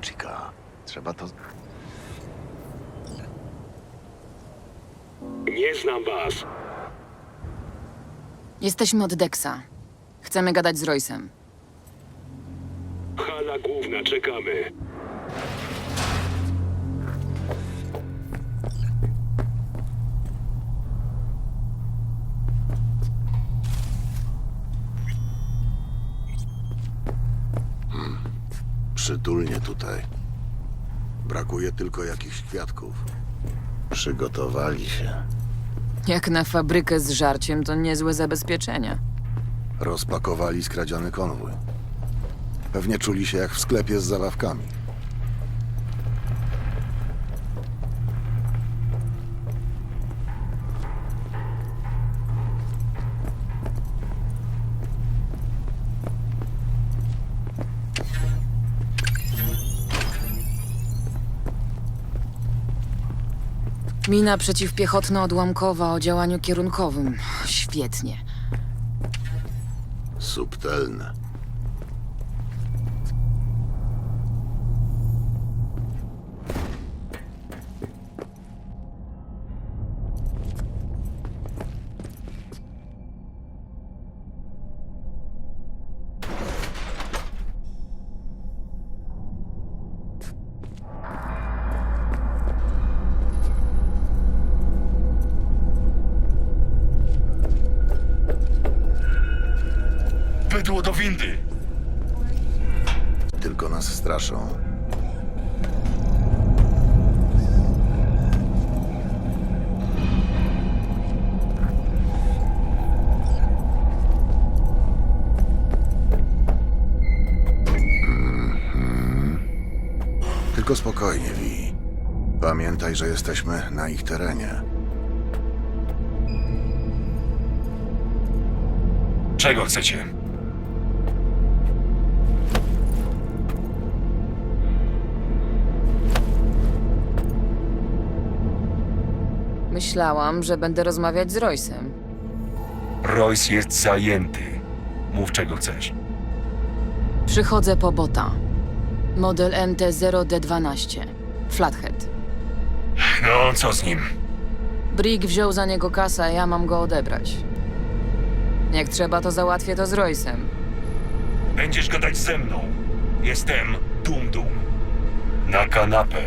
Chica. Trzeba to... Nie znam was. Jesteśmy od Dexa. Chcemy gadać z Roysem. Hala główna, czekamy. Przytulnie tutaj. Brakuje tylko jakichś kwiatków. Przygotowali się. Jak na fabrykę z żarciem, to niezłe zabezpieczenia. Rozpakowali skradziony konwój. Pewnie czuli się jak w sklepie z zabawkami. Mina przeciwpiechotno-odłamkowa o działaniu kierunkowym. Świetnie. Subtelne. Tylko spokojnie, Vi. Pamiętaj, że jesteśmy na ich terenie. Czego chcecie? Myślałam, że będę rozmawiać z Roysem. Royce jest zajęty. Mów czego chcesz. Przychodzę po bota. Model MT-0D12. Flathead. No, co z nim? Brick wziął za niego kasę, a ja mam go odebrać. Jak trzeba, to załatwię to z Roysem. Będziesz gadać ze mną. Jestem Dum Dum. Na kanapę.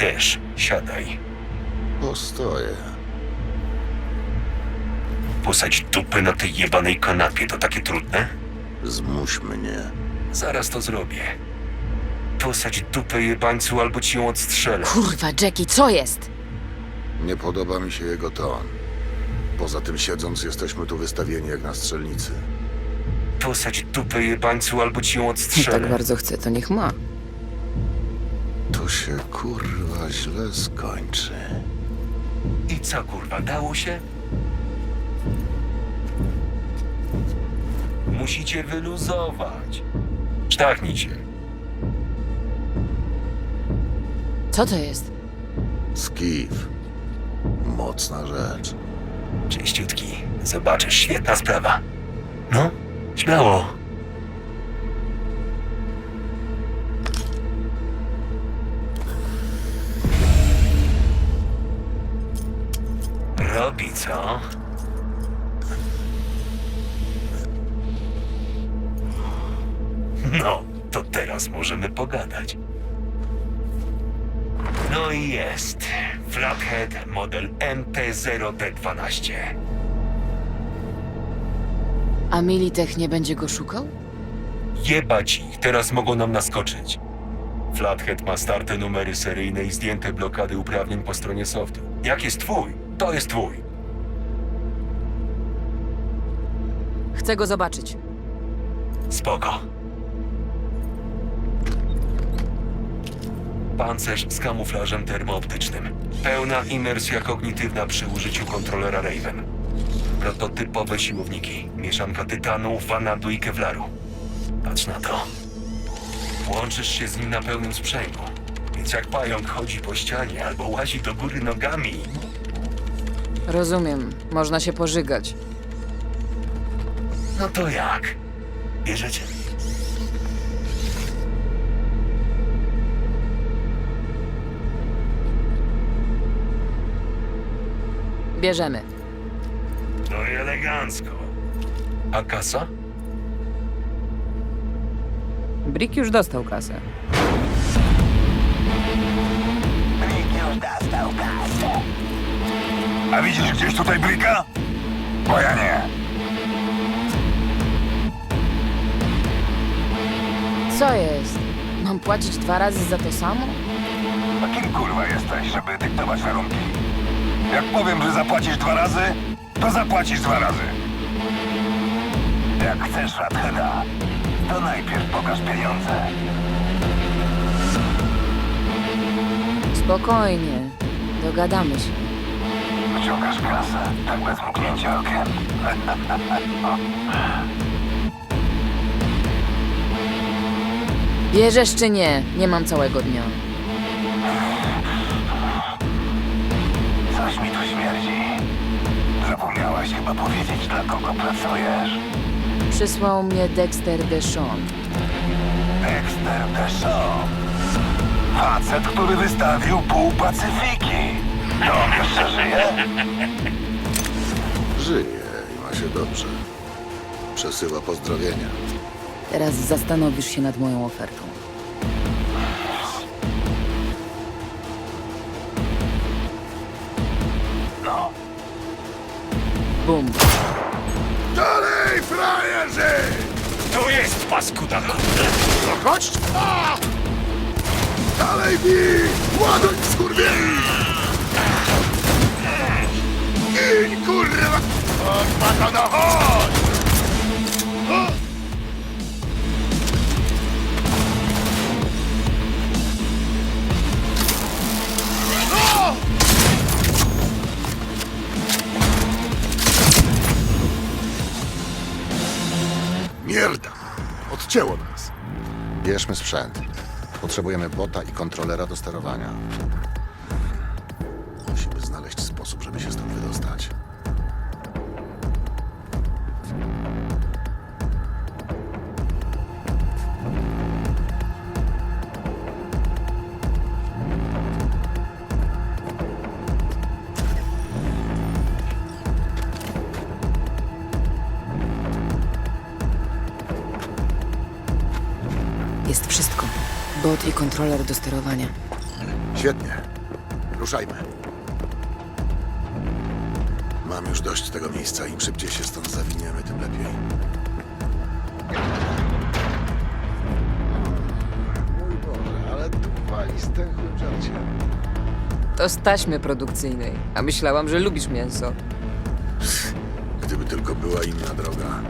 Też siadaj. Postoję. Posadź dupę na tej jebanej kanapie, to takie trudne? Zmuś mnie. Zaraz to zrobię. Posadź dupę jebańcu, albo ci ją odstrzelę. Kurwa, Jackie, co jest? Nie podoba mi się jego ton. Poza tym siedząc jesteśmy tu wystawieni jak na strzelnicy. Posadź dupę jebańcu, albo ci ją Tak odstrzelę. bardzo chce, to niech ma. To się kurwa źle skończy. I co kurwa, dało się? Musicie wyluzować. Sztachnij się. Co to jest? Skiw. Mocna rzecz. Czyściutki. Zobaczysz, świetna sprawa. No, śmiało. Robi co? No, to teraz możemy pogadać. No i jest. Flathead model MT-0D12. A Militech nie będzie go szukał? Jebać ich, teraz mogą nam naskoczyć. Flathead ma starte numery seryjne i zdjęte blokady uprawnień po stronie softu. Jak jest twój, to jest twój. Chcę go zobaczyć. Spoko. Pancerz z kamuflażem termooptycznym. Pełna imersja kognitywna przy użyciu kontrolera Raven. Prototypowe siłowniki. Mieszanka tytanu, vanadu i kevlaru. Patrz na to. Łączysz się z nim na pełnym sprzęgu. Więc jak pająk chodzi po ścianie albo łazi do góry nogami, Rozumiem, można się pożygać. no to jak? Bierzecie? Bierzemy. No i elegancko. A kasa? Brick już dostał kasę. A widzisz gdzieś tutaj Blika? Bo ja nie. Co jest? Mam płacić dwa razy za to samo? A kim kurwa jesteś, żeby dyktować warunki? Jak powiem, że zapłacisz dwa razy, to zapłacisz dwa razy. Jak chcesz Radheada, to najpierw pokaż pieniądze. Spokojnie. Dogadamy się. Wciągasz kasę, tak bez mknięcia okiem. Bierzesz czy nie? Nie mam całego dnia. Coś mi tu śmierdzi. Zapomniałaś chyba powiedzieć, dla kogo pracujesz. Przysłał mnie Dexter Deshawn. Dexter Deshawn. Facet, który wystawił pół Pacyfiki. To jeszcze żyje? Żyje i ma się dobrze. Przesyła pozdrowienia. Teraz zastanowisz się nad moją ofertą. No. Bum. Dalej, frajerzy! To jest paskuda! No chodź! A! Dalej, bij! Ładuj, skurwieli! Gin, kurwa! Chodź, patono, chodź! O! O! Mierda! Odcięło nas. Bierzmy sprzęt. Potrzebujemy bota i kontrolera do sterowania. Bot i kontroler do sterowania. Świetnie. Ruszajmy. Mam już dość tego miejsca. Im szybciej się stąd zawiniemy, tym lepiej. Mój Boże, ale tu wali z tęchłym żarciem. To z taśmy produkcyjnej. A myślałam, że lubisz mięso. Gdyby tylko była inna droga.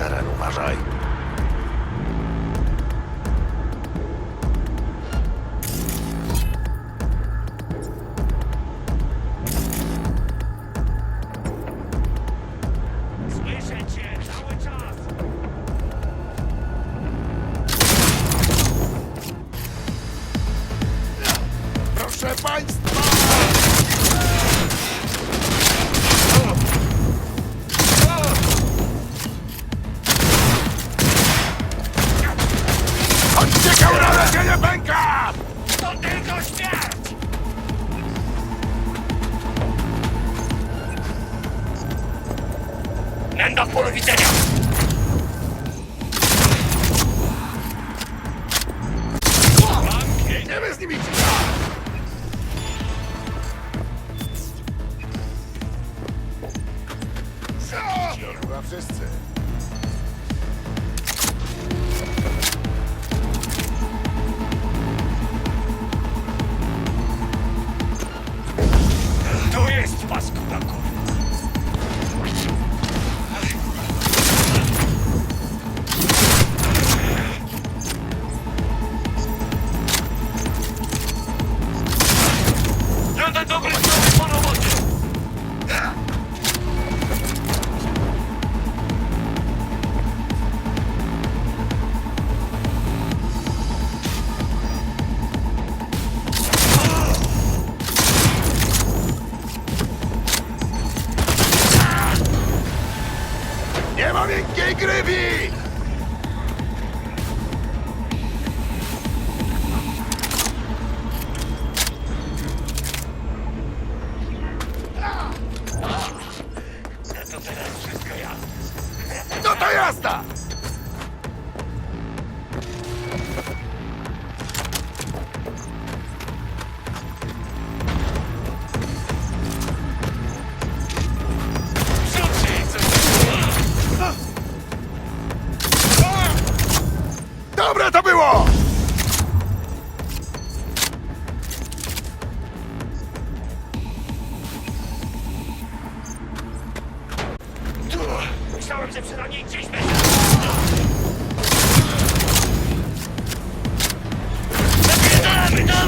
Teren, uważaj. 나쁘는 기자냐?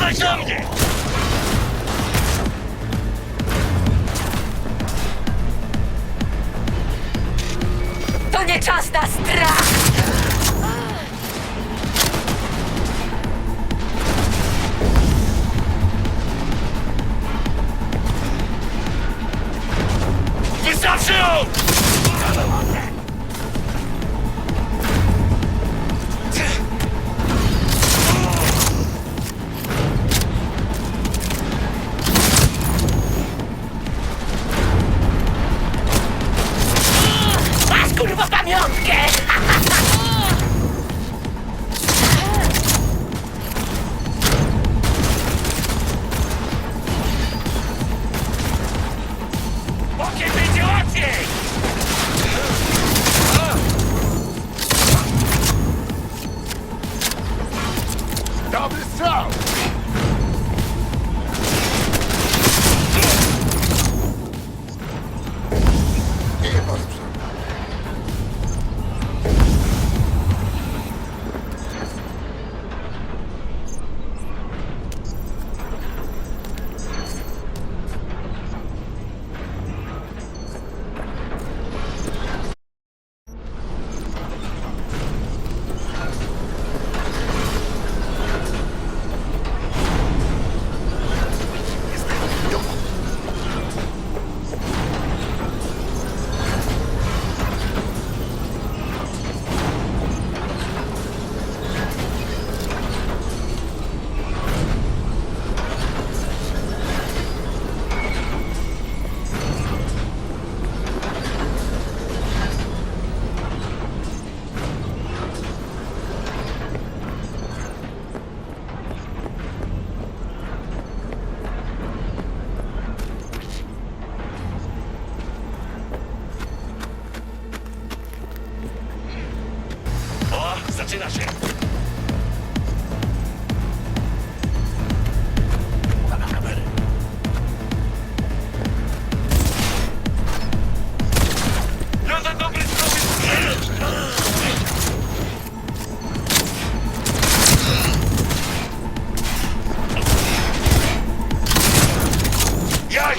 Spadać na mnie! To nie czas na strach!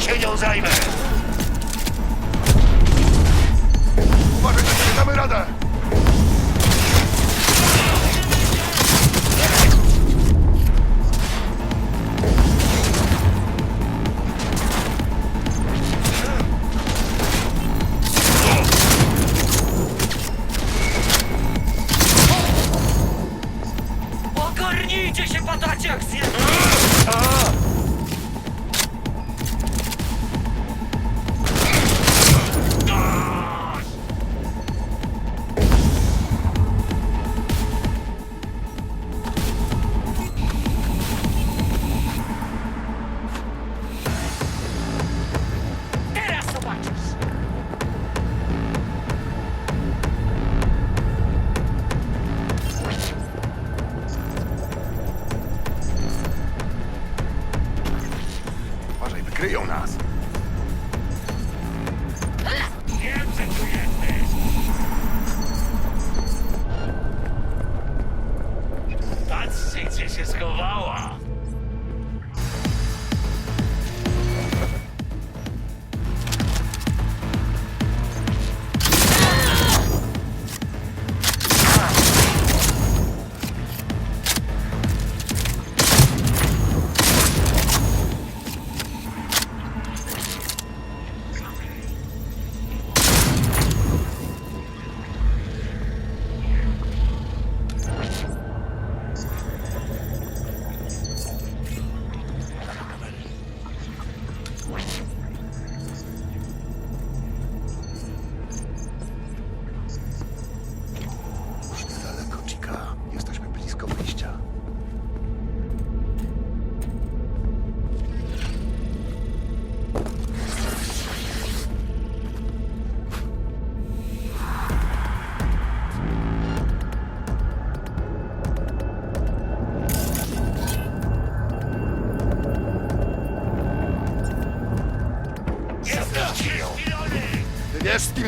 się nią zajmę!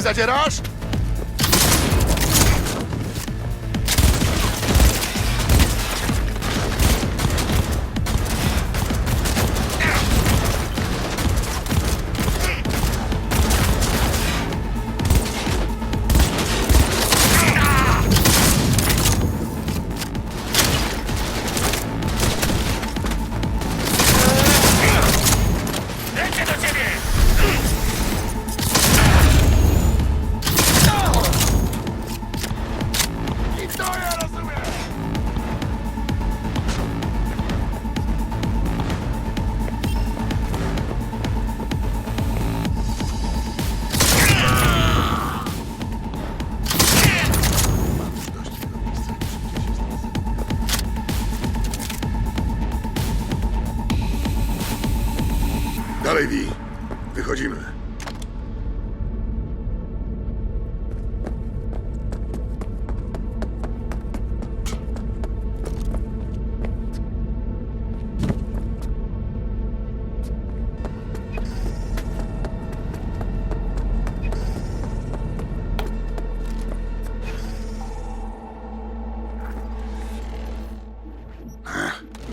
exagerasz? Dalej, Wi. Wychodzimy.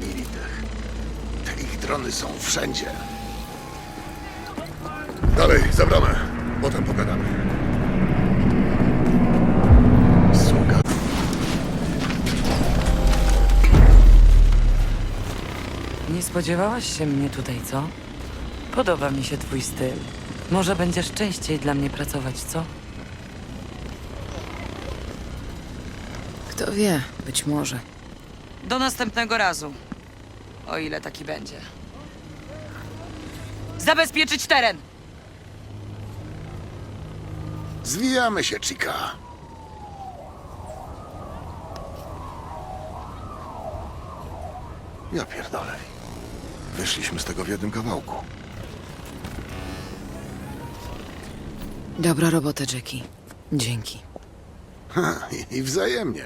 Militech. Te ich drony są wszędzie. Nie spodziewałaś się mnie tutaj, co? Podoba mi się twój styl. Może będziesz częściej dla mnie pracować, co? Kto wie, być może. Do następnego razu. O ile taki będzie. Zabezpieczyć teren! Zwijamy się, Chica. Ja pierdolę. Wyszliśmy z tego w jednym kawałku. Dobra robota, Jackie. Dzięki. Ha, i, I wzajemnie.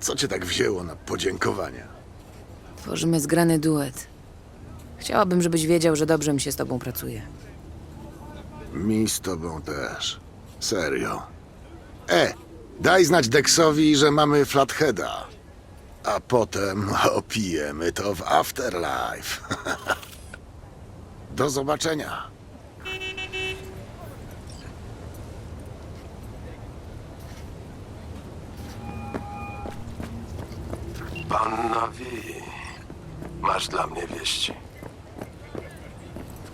Co cię tak wzięło na podziękowania? Tworzymy zgrany duet. Chciałabym, żebyś wiedział, że dobrze mi się z tobą pracuje. Mi z tobą też. Serio. E, daj znać Dexowi, że mamy Flatheada. A potem opijemy to w Afterlife. Do zobaczenia. Panna Wi, masz dla mnie wieści.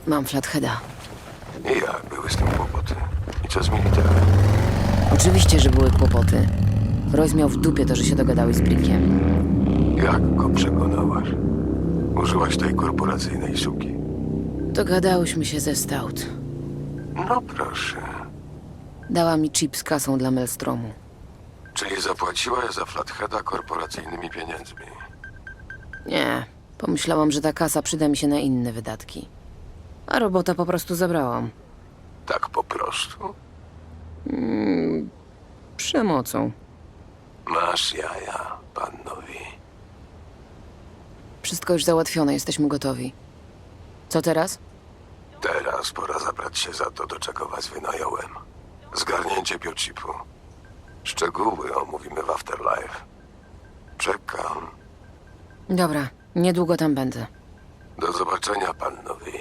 Mam Flatheada. I jak były z tym kłopoty? I co z militerem? Oczywiście, że były kłopoty. Royce miał w dupie to, że się dogadałeś z Brickiem. Jak go przekonałaś? Użyłaś tej korporacyjnej suki. Dogadałyśmy się ze Stout. No proszę. Dała mi chip z kasą dla Melstromu. Czyli zapłaciłaś za Flatheada korporacyjnymi pieniędzmi. Nie, pomyślałam, że ta kasa przyda mi się na inne wydatki. A robota po prostu zabrałam. Tak po prostu? Przemocą. Masz jaja, pannowi. Wszystko już załatwione, jesteśmy gotowi. Co teraz? Teraz pora zabrać się za to, do czego was wynająłem. Zgarnięcie biochipu. Szczegóły omówimy w Afterlife. Czekam. Dobra, niedługo tam będę. Do zobaczenia, pannowi.